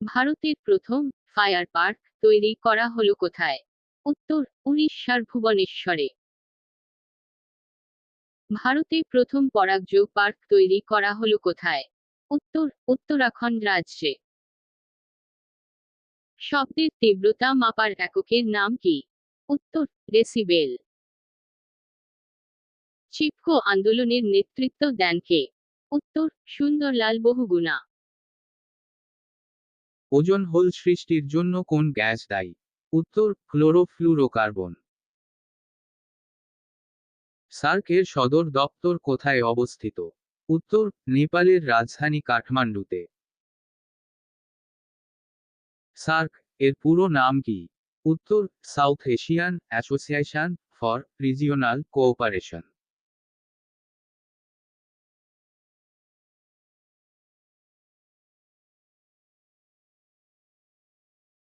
ভারতের প্রথম fire park তৈরি করা হলো কোথায়? উত্তর, উড়িষ্যার ভুবনেশ্বরে। ভারতে প্রথম পরাগযোগ পার্ক তৈরি করা হলো কোথায়? উত্তর, উত্তরাখণ্ড রাজ্যে। শব্দের তীব্রতা মাপার এককের নাম কি? উত্তর, ডেসিবেল। চিপকো আন্দোলনের নেতৃত্ব দেন কে? উত্তর, সুন্দরলাল বহুগুণা। ওজন হোল সৃষ্টির জন্য কোন গ্যাস দায়ী? উত্তর, ক্লোরোফ্লুরোকার্বন। সার্কের সদর দপ্তর কোথায় অবস্থিত? উত্তর, নেপালের রাজধানী কাঠমান্ডুতে। সার্ক, এর পুরো নাম কি? উত্তর, South Asian Association for Regional Cooperation.